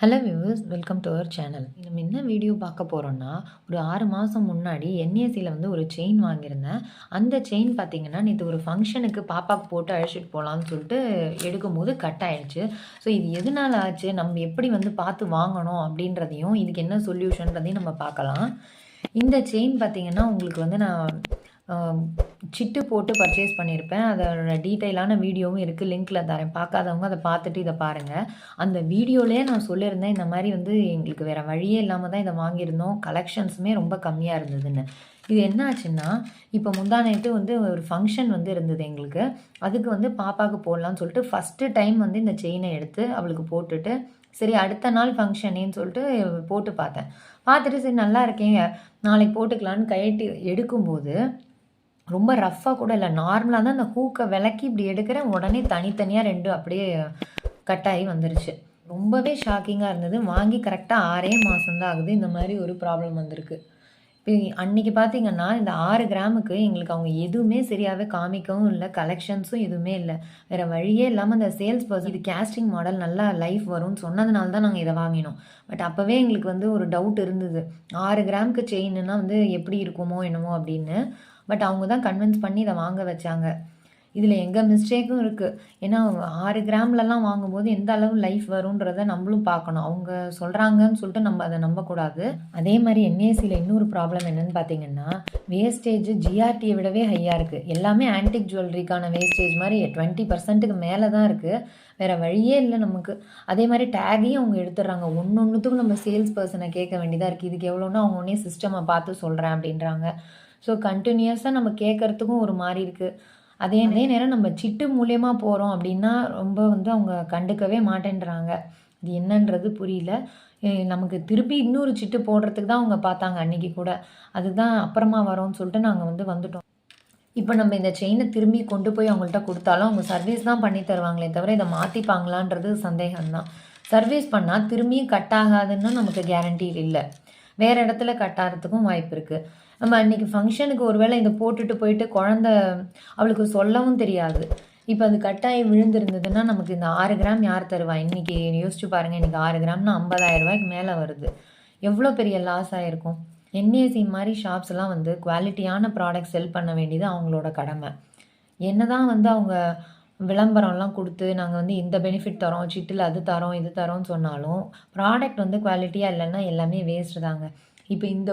Hello viewers welcome to our channel நம்ம என்ன video பார்க்க போகிறோம்னா ஒரு ஆறு மாதம் முன்னாடி என்ஏசியில் வந்து ஒரு செயின் வாங்கியிருந்தேன். அந்த செயின் பார்த்தீங்கன்னா நேற்று ஒரு ஃபங்க்ஷனுக்கு பாப்பாவுக்கு போட்டு அழைச்சிட்டு போகலான்னு சொல்லிட்டு எடுக்கும்போது கட் ஆயிடுச்சு. ஸோ இது எதனால் ஆச்சு? நம்ம எப்படி வந்து பார்த்து வாங்கணும் அப்படின்றதையும் இதுக்கு என்ன சொல்யூஷன்றதையும் நம்ம பார்க்கலாம். இந்த செயின் பார்த்தீங்கன்னா உங்களுக்கு வந்து நான் சிட்டு போட்டு பர்ச்சேஸ் பண்ணியிருப்பேன். அதோட டீட்டெயிலான வீடியோவும் இருக்குது லிங்க்கில் தரேன். பார்க்காதவங்க அதை பார்த்துட்டு இதை பாருங்கள் அந்த வீடியோலேயே நான் சொல்லியிருந்தேன் இந்த மாதிரி வந்து எங்களுக்கு வேறு வழியே இல்லாமல் தான் இதை வாங்கியிருந்தோம். கலெக்ஷன்ஸுமே ரொம்ப கம்மியாக இருந்ததுன்னு. இது என்ன ஆச்சுன்னா இப்போ முந்தா நைட்டு வந்து ஒரு ஃபங்க்ஷன் வந்து இருந்தது எங்களுக்கு. அதுக்கு வந்து பாப்பாவுக்கு போடலான்னு சொல்லிட்டு ஃபஸ்ட்டு டைம் வந்து இந்த செயினை எடுத்து அவளுக்கு போட்டுட்டு சரி அடுத்த நாள் ஃபங்க்ஷனேன்னு சொல்லிட்டு போட்டு பார்த்தேன். பார்த்துட்டு சரி நல்லா இருக்கேங்க. நாளைக்கு போட்டுக்கலான்னு கையெட்டு எடுக்கும்போது ரொம்ப ரஃப்பாக கூட இல்லை. நார்மலாக தான் அந்த ஹூக்கை விளக்கி இப்படி எடுக்கிறேன். உடனே தனித்தனியாக ரெண்டு அப்படியே கட்டாகி வந்துருச்சு. ரொம்பவே ஷாக்கிங்காக இருந்தது. வாங்கி கரெக்டாக ஆறே மாதம் தான் ஆகுது. இந்த மாதிரி ஒரு ப்ராப்ளம் வந்திருக்கு. அன்றைக்கி பார்த்திங்கன்னா இந்த ஆறு கிராமுக்கு எங்களுக்கு அவங்க எதுவுமே சரியாகவே காமிக்கவும் இல்லை கலெக்ஷன்ஸும் எதுவுமே இல்லை. வேறு வழியே இல்லாமல் அந்த சேல்ஸ் பர்சன் இது கேஸ்டிங் மாடல் நல்லா லைஃப் வரும்னு சொன்னதுனால தான் நாங்கள் இதை வாங்கினோம். பட் அப்போவே எங்களுக்கு வந்து ஒரு டவுட் இருந்தது. ஆறு கிராமுக்கு செயின்னா வந்து எப்படி இருக்குமோ என்னமோ அப்படின்னு. பட் அவங்க தான் கன்வின்ஸ் பண்ணி இதை வாங்க வச்சாங்க. இதில் எங்கள் மிஸ்டேக்கும் இருக்குது ஏன்னா ஆறு கிராம்லலாம் வாங்கும்போது எந்த அளவு லைஃப் வரும்ன்றத நம்மளும் பார்க்கணும். அவங்க சொல்கிறாங்கன்னு சொல்லிட்டு நம்ம அதை நம்பக்கூடாது. அதே மாதிரி என்ஏசியில் இன்னொரு ப்ராப்ளம் என்னென்னு பார்த்தீங்கன்னா வேஸ்டேஜ் ஜிஆர்டியை விடவே ஹையாக இருக்குது எல்லாமே ஆன்டிக் ஜுவல்லரிக்கான வேஸ்டேஜ் மாதிரி டுவெண்ட்டி பர்சன்ட்டுக்கு மேலே தான் இருக்குது வேறு வழியே இல்லை நமக்கு. அதே மாதிரி டேகையும் அவங்க எடுத்துடுறாங்க. ஒன்று ஒன்றுத்துக்கும் நம்ம சேல்ஸ் பர்சனை கேட்க வேண்டியதாக இருக்குது இதுக்கு எவ்வளோன்னா அவங்க ஒன்றே சிஸ்டமை பார்த்து சொல்கிறேன் அப்படின்றாங்க. ஸோ கண்டினியூஸாக நம்ம கேட்குறதுக்கும் ஒரு மாதிரி இருக்குது அதே அதே நேரம் நம்ம சிட்டு மூலியமாக போகிறோம் அப்படின்னா ரொம்ப வந்து அவங்க கண்டுக்கவே மாட்டேன்றாங்க. இது என்னன்றது புரியல. நமக்கு திருப்பி இன்னொரு சிட்டு போடுறதுக்கு தான் அவங்க பார்த்தாங்க அன்றைக்கி கூட. அதுதான் அப்புறமா வரோம்னு சொல்லிட்டு நாங்கள் வந்து வந்துட்டோம். இப்போ நம்ம இந்த செயினை திரும்பி கொண்டு போய் அவங்கள்ட்ட கொடுத்தாலும் அவங்க சர்வீஸ் தான் பண்ணி தருவாங்களே தவிர இதை மாற்றிப்பாங்களான்றது சந்தேகம்தான். சர்வீஸ் பண்ணால் திரும்பியும் கட் ஆகாதுன்னு நமக்கு கேரண்டி இல்லை. வேறு இடத்துல கட் ஆகிறதுக்கும் வாய்ப்பு இருக்குது நம்ம அன்றைக்கி ஃபங்க்ஷனுக்கு ஒரு வேளை இதை போட்டுட்டு போயிட்டு குழந்த அவளுக்கு சொல்லவும் தெரியாது. இப்போ அது கட்டாயம் விழுந்திருந்ததுன்னா நமக்கு இந்த ஆறு கிராம் யார் தருவா? இன்றைக்கி யோசிச்சு பாருங்கள் இன்றைக்கி ஆறு கிராம்னா ஐம்பதாயிரம் ரூபாய்க்கு மேலே வருது. எவ்வளோ பெரிய லாஸ் ஆகிருக்கும் என்ஏசி மாதிரி ஷாப்ஸ்லாம் வந்து குவாலிட்டியான ப்ராடக்ட் செல் பண்ண வேண்டியது அவங்களோட கடமை. என்ன தான் வந்து அவங்க விளம்பரம்லாம் கொடுத்து நாங்கள் வந்து இந்த பெனிஃபிட் தரோம் சிட்டில் அது தரோம் இது தரோம்னு சொன்னாலும் ப்ராடக்ட் வந்து குவாலிட்டியாக இல்லைன்னா எல்லாமே வேஸ்ட் தாங்க. இப்போ இந்த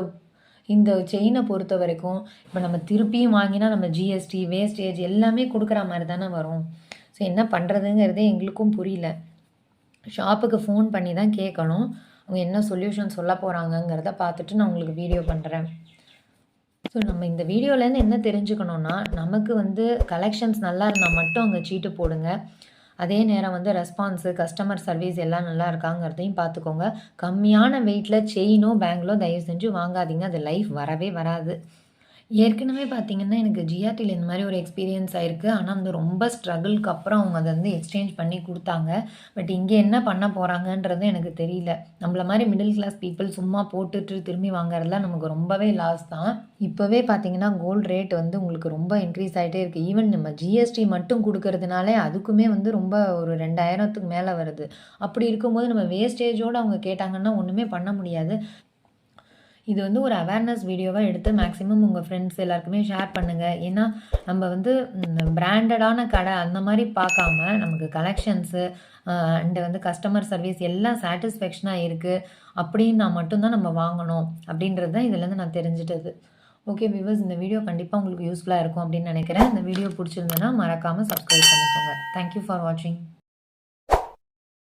இந்த செயினை பொறுத்த வரைக்கும் இப்போ நம்ம திருப்பியும் வாங்கினா நம்ம ஜிஎஸ்டி வேஸ்டேஜ் எல்லாமே கொடுக்குற மாதிரி தானே வரும். ஸோ என்ன பண்ணுறதுங்கிறதே எங்களுக்கும் புரியல. ஷாப்புக்கு ஃபோன் பண்ணி தான் கேட்கணும். அவங்க என்ன சொல்யூஷன் சொல்ல போகிறாங்கங்கிறத பார்த்துட்டு நான் உங்களுக்கு வீடியோ பண்ணுறேன் ஸோ நம்ம இந்த வீடியோலேருந்து என்ன தெரிஞ்சுக்கணுன்னா நமக்கு வந்து கலெக்ஷன்ஸ் நல்லா இருந்தால் மட்டும் அங்கே சீட்டு போடுங்க. அதே நேரம் வந்து ரெஸ்பான்ஸு கஸ்டமர் சர்வீஸ் எல்லாம் நல்லா இருக்காங்கிறதையும் பார்த்துக்கோங்க கம்மியான வெயிட்டில் செயினோ பேங்கிலோ தயவு செஞ்சு வாங்காதீங்க. அது லைஃப் வரவே வராது. ஏற்கனவே பார்த்தீங்கன்னா எனக்கு ஜிஆர்டியில் இந்த மாதிரி ஒரு எக்ஸ்பீரியன்ஸ் ஆயிருக்கு. ஆனால் வந்து ரொம்ப ஸ்ட்ரகிள்க்கு அப்புறம் அவங்க அதை வந்து எக்ஸ்சேஞ்ச் பண்ணி கொடுத்தாங்க. பட் இங்கே என்ன பண்ண போகிறாங்கன்றது எனக்கு தெரியல. நம்மள மாதிரி மிடில் கிளாஸ் பீப்புள் சும்மா போட்டுட்டு திரும்பி வாங்குறதுலாம் நமக்கு ரொம்பவே லாஸ் தான். இப்போவே பார்த்தீங்கன்னா கோல்டு ரேட் வந்து உங்களுக்கு ரொம்ப இன்க்ரீஸ் ஆகிட்டே இருக்குது ஈவன் நம்ம ஜிஎஸ்டி மட்டும் கொடுக்கறதுனாலே அதுக்குமே வந்து ரொம்ப ஒரு ரெண்டாயிரத்துக்கு மேலே வருது. அப்படி இருக்கும்போது நம்ம வேஸ்டேஜோடு அவங்க கேட்டாங்கன்னா ஒன்றுமே பண்ண முடியாது. இது வந்து ஒரு அவேர்னஸ் வீடியோவாக எடுத்து மேக்ஸிமம் உங்கள் ஃப்ரெண்ட்ஸ் எல்லாருக்குமே ஷேர் பண்ணுங்கள் ஏன்னா நம்ம வந்து பிராண்டடான கடை அந்த மாதிரி பார்க்காம நமக்கு கலெக்ஷன்ஸு அண்டு வந்து கஸ்டமர் சர்வீஸ் எல்லாம் சாட்டிஸ்ஃபேக்ஷனாக இருக்குது அப்படின்னா மட்டும்தான் நம்ம வாங்கணும். அப்படின்றது தான் இதுலேருந்து நான் தெரிஞ்சிட்டது. ஓகே வியூவர்ஸ் இந்த வீடியோ கண்டிப்பாக உங்களுக்கு யூஸ்ஃபுல்லாக இருக்கும் அப்படின்னு நினைக்கிறேன். இந்த வீடியோ பிடிச்சிருந்தேன்னா மறக்காமல் சப்ஸ்கிரைப் பண்ணிக்கோங்க. தேங்க்யூ ஃபார் வாட்சிங்